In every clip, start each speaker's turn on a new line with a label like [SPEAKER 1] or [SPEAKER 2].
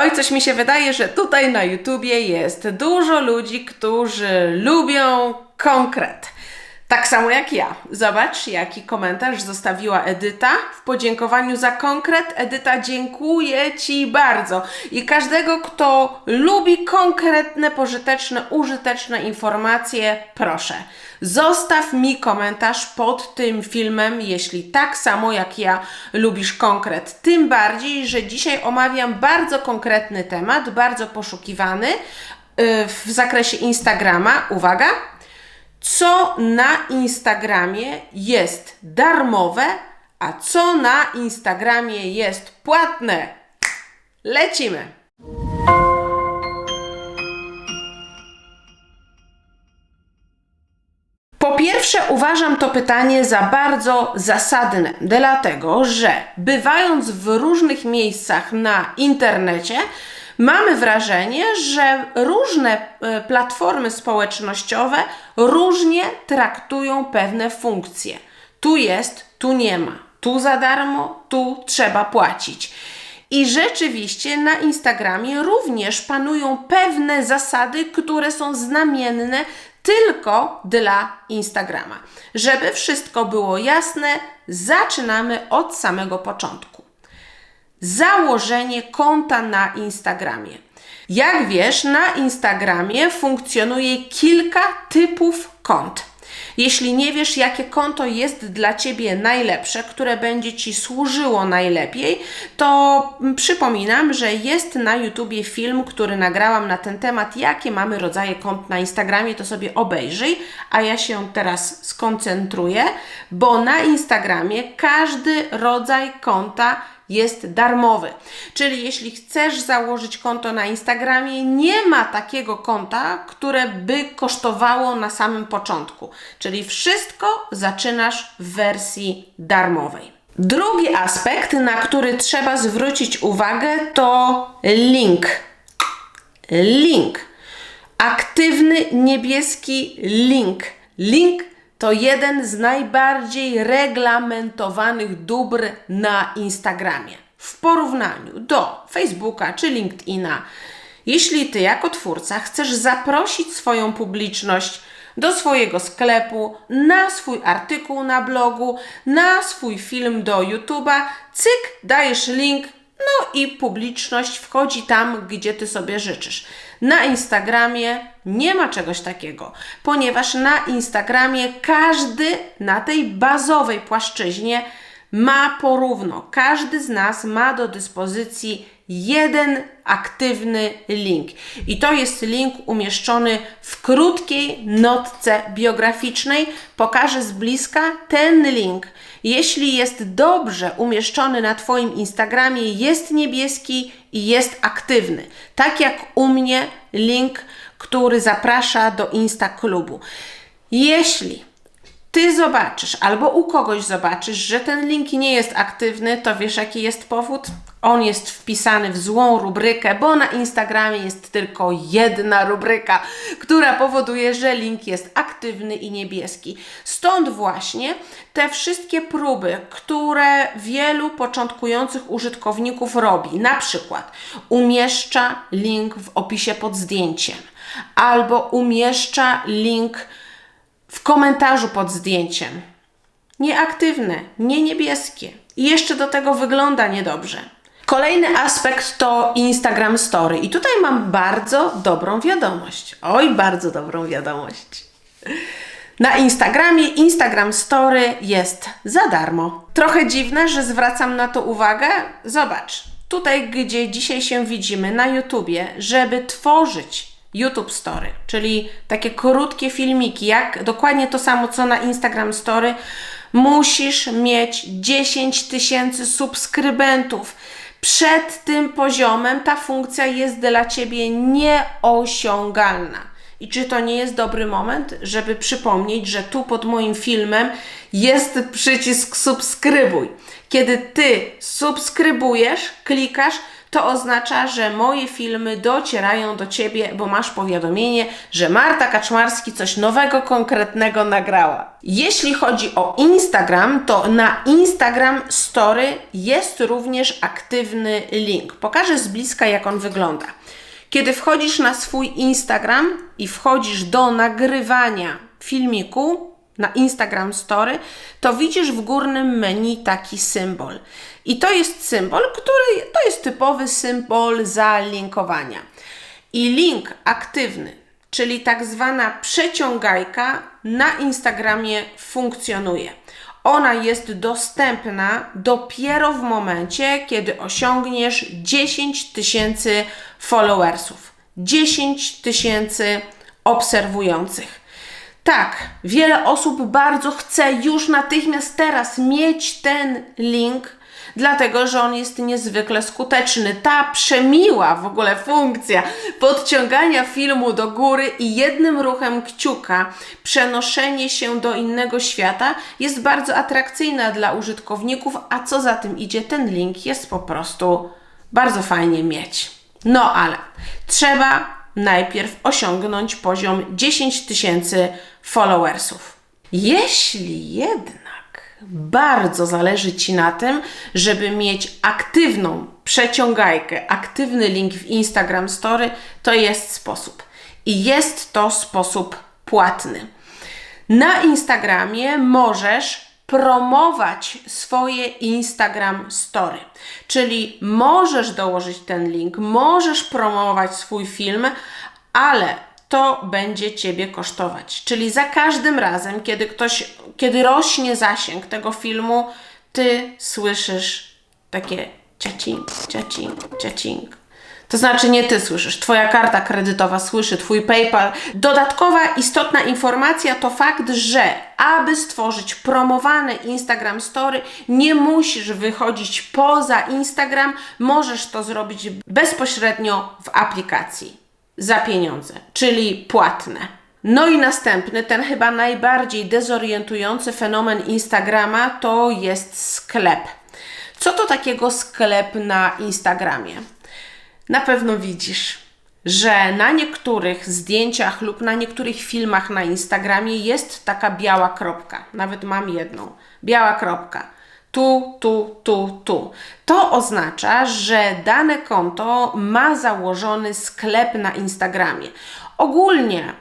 [SPEAKER 1] Oj, coś mi się wydaje, że tutaj na YouTubie jest dużo ludzi, którzy lubią konkret. Tak samo jak ja. Zobacz, jaki komentarz zostawiła Edyta. W podziękowaniu za konkret, Edyta, dziękuję Ci bardzo. I każdego, kto lubi konkretne, pożyteczne, użyteczne informacje, proszę. Zostaw mi komentarz pod tym filmem, jeśli tak samo jak ja lubisz konkret. Tym bardziej, że dzisiaj omawiam bardzo konkretny temat, bardzo poszukiwany yy, w zakresie Instagrama. Uwaga! Co na Instagramie jest darmowe, a co na Instagramie jest płatne. Lecimy! Po pierwsze, uważam to pytanie za bardzo zasadne, dlatego że bywając w różnych miejscach na internecie, mamy wrażenie, że różne e, platformy społecznościowe różnie traktują pewne funkcje. Tu jest, tu nie ma. Tu za darmo, tu trzeba płacić. I rzeczywiście na Instagramie również panują pewne zasady, które są znamienne tylko dla Instagrama. Żeby wszystko było jasne, zaczynamy od samego początku założenie konta na Instagramie. Jak wiesz, na Instagramie funkcjonuje kilka typów kont. Jeśli nie wiesz, jakie konto jest dla Ciebie najlepsze, które będzie Ci służyło najlepiej, to przypominam, że jest na YouTubie film, który nagrałam na ten temat, jakie mamy rodzaje kont na Instagramie, to sobie obejrzyj, a ja się teraz skoncentruję, bo na Instagramie każdy rodzaj konta jest darmowy. Czyli jeśli chcesz założyć konto na Instagramie, nie ma takiego konta, które by kosztowało na samym początku. Czyli wszystko zaczynasz w wersji darmowej. Drugi aspekt, na który trzeba zwrócić uwagę, to link. Link. Aktywny niebieski link. Link to jeden z najbardziej reglamentowanych dóbr na Instagramie w porównaniu do Facebooka czy LinkedIna. Jeśli ty jako twórca chcesz zaprosić swoją publiczność do swojego sklepu, na swój artykuł na blogu, na swój film do YouTube'a, cyk, dajesz link, no i publiczność wchodzi tam, gdzie ty sobie życzysz. Na Instagramie nie ma czegoś takiego, ponieważ na Instagramie każdy na tej bazowej płaszczyźnie ma porówno. Każdy z nas ma do dyspozycji jeden aktywny link. I to jest link umieszczony w krótkiej notce biograficznej. Pokażę z bliska ten link. Jeśli jest dobrze umieszczony na Twoim Instagramie, jest niebieski i jest aktywny. Tak jak u mnie link, który zaprasza do Insta Klubu. Jeśli ty zobaczysz albo u kogoś zobaczysz, że ten link nie jest aktywny, to wiesz jaki jest powód? On jest wpisany w złą rubrykę, bo na Instagramie jest tylko jedna rubryka, która powoduje, że link jest aktywny i niebieski. Stąd właśnie te wszystkie próby, które wielu początkujących użytkowników robi, na przykład umieszcza link w opisie pod zdjęciem albo umieszcza link w komentarzu pod zdjęciem. Nieaktywne, nie niebieskie. I jeszcze do tego wygląda niedobrze. Kolejny aspekt to Instagram Story. I tutaj mam bardzo dobrą wiadomość. Oj, bardzo dobrą wiadomość. Na Instagramie Instagram Story jest za darmo. Trochę dziwne, że zwracam na to uwagę. Zobacz, tutaj gdzie dzisiaj się widzimy na YouTubie, żeby tworzyć YouTube Story, czyli takie krótkie filmiki, jak dokładnie to samo co na Instagram Story, musisz mieć 10 tysięcy subskrybentów. Przed tym poziomem ta funkcja jest dla Ciebie nieosiągalna. I czy to nie jest dobry moment, żeby przypomnieć, że tu pod moim filmem jest przycisk subskrybuj. Kiedy Ty subskrybujesz, klikasz, to oznacza, że moje filmy docierają do Ciebie, bo masz powiadomienie, że Marta Kaczmarski coś nowego, konkretnego nagrała. Jeśli chodzi o Instagram, to na Instagram Story jest również aktywny link. Pokażę z bliska, jak on wygląda. Kiedy wchodzisz na swój Instagram i wchodzisz do nagrywania filmiku na Instagram Story, to widzisz w górnym menu taki symbol. I to jest symbol, który to jest typowy symbol zalinkowania. I link aktywny, czyli tak zwana przeciągajka na Instagramie funkcjonuje. Ona jest dostępna dopiero w momencie, kiedy osiągniesz 10 tysięcy followersów, 10 tysięcy obserwujących. Tak, wiele osób bardzo chce już natychmiast teraz mieć ten link, dlatego że on jest niezwykle skuteczny. Ta przemiła w ogóle funkcja podciągania filmu do góry i jednym ruchem kciuka przenoszenie się do innego świata jest bardzo atrakcyjna dla użytkowników, a co za tym idzie, ten link jest po prostu bardzo fajnie mieć. No ale trzeba najpierw osiągnąć poziom 10 tysięcy followersów. Jeśli jednak bardzo zależy Ci na tym, żeby mieć aktywną przeciągajkę, aktywny link w Instagram Story, to jest sposób. I jest to sposób płatny. Na Instagramie możesz promować swoje Instagram Story. Czyli możesz dołożyć ten link, możesz promować swój film, ale to będzie Ciebie kosztować. Czyli za każdym razem, kiedy ktoś, kiedy rośnie zasięg tego filmu, Ty słyszysz takie ciacing, ciacing, ciacing. To znaczy nie Ty słyszysz, Twoja karta kredytowa słyszy, Twój PayPal. Dodatkowa istotna informacja to fakt, że aby stworzyć promowane Instagram Story, nie musisz wychodzić poza Instagram, możesz to zrobić bezpośrednio w aplikacji za pieniądze, czyli płatne. No i następny, ten chyba najbardziej dezorientujący fenomen Instagrama to jest sklep. Co to takiego sklep na Instagramie? Na pewno widzisz, że na niektórych zdjęciach lub na niektórych filmach na Instagramie jest taka biała kropka. Nawet mam jedną. Biała kropka tu, tu, tu, tu. To oznacza, że dane konto ma założony sklep na Instagramie. Ogólnie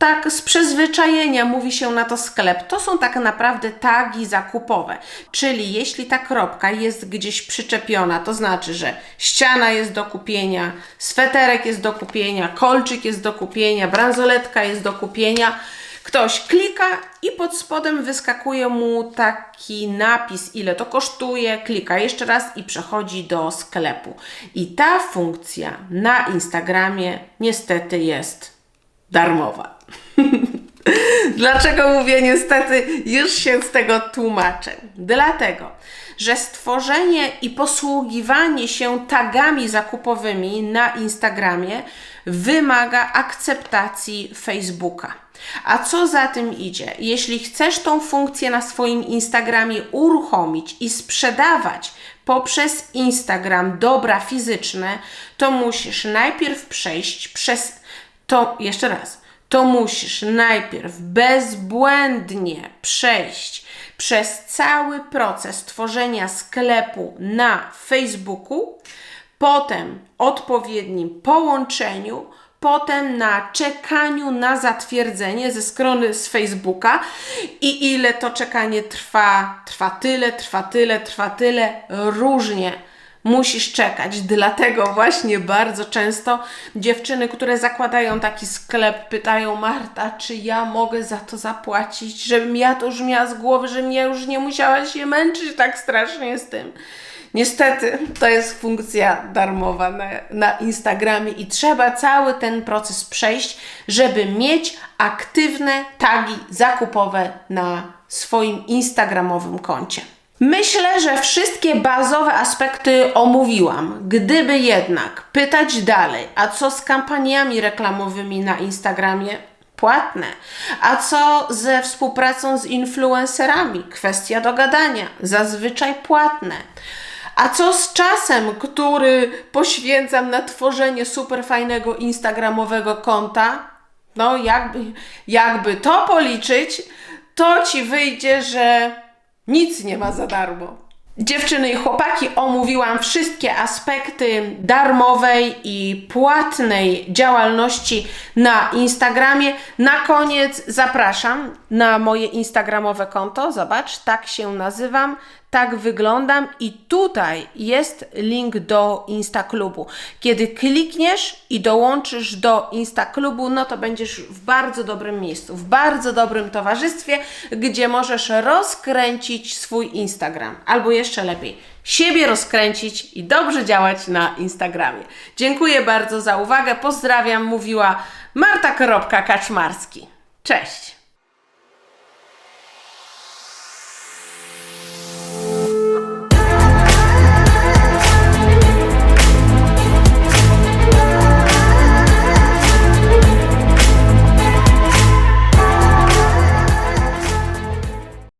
[SPEAKER 1] tak z przyzwyczajenia mówi się na to sklep. To są tak naprawdę tagi zakupowe. Czyli jeśli ta kropka jest gdzieś przyczepiona, to znaczy, że ściana jest do kupienia, sweterek jest do kupienia, kolczyk jest do kupienia, bransoletka jest do kupienia, Ktoś klika i pod spodem wyskakuje mu taki napis, ile to kosztuje, klika jeszcze raz i przechodzi do sklepu. I ta funkcja na Instagramie niestety jest darmowa. Dlaczego mówię niestety? Już się z tego tłumaczę. Dlatego, że stworzenie i posługiwanie się tagami zakupowymi na Instagramie wymaga akceptacji Facebooka. A co za tym idzie? Jeśli chcesz tą funkcję na swoim Instagramie uruchomić i sprzedawać poprzez Instagram dobra fizyczne, to musisz najpierw przejść przez to, jeszcze raz, to musisz najpierw bezbłędnie przejść przez cały proces tworzenia sklepu na Facebooku, potem odpowiednim połączeniu, potem na czekaniu na zatwierdzenie ze strony z Facebooka. I ile to czekanie trwa, trwa tyle, trwa tyle, trwa tyle, różnie musisz czekać. Dlatego właśnie bardzo często dziewczyny, które zakładają taki sklep, pytają Marta, czy ja mogę za to zapłacić, żebym ja to już miała z głowy, żebym ja już nie musiała się męczyć tak strasznie z tym. Niestety to jest funkcja darmowa na, na Instagramie i trzeba cały ten proces przejść, żeby mieć aktywne tagi zakupowe na swoim Instagramowym koncie. Myślę, że wszystkie bazowe aspekty omówiłam. Gdyby jednak pytać dalej, a co z kampaniami reklamowymi na Instagramie? Płatne. A co ze współpracą z influencerami? Kwestia dogadania. Zazwyczaj płatne. A co z czasem, który poświęcam na tworzenie super fajnego instagramowego konta? No, jakby, jakby to policzyć, to ci wyjdzie, że nic nie ma za darmo. Dziewczyny i chłopaki, omówiłam wszystkie aspekty darmowej i płatnej działalności na Instagramie. Na koniec zapraszam na moje Instagramowe konto. Zobacz, tak się nazywam, tak wyglądam i tutaj jest link do Instaklubu. Kiedy klikniesz i dołączysz do Instaklubu, no to będziesz w bardzo dobrym miejscu, w bardzo dobrym towarzystwie, gdzie możesz rozkręcić swój Instagram, albo jeszcze lepiej, siebie rozkręcić i dobrze działać na Instagramie. Dziękuję bardzo za uwagę, pozdrawiam, mówiła Marta Kaczmarski. Cześć!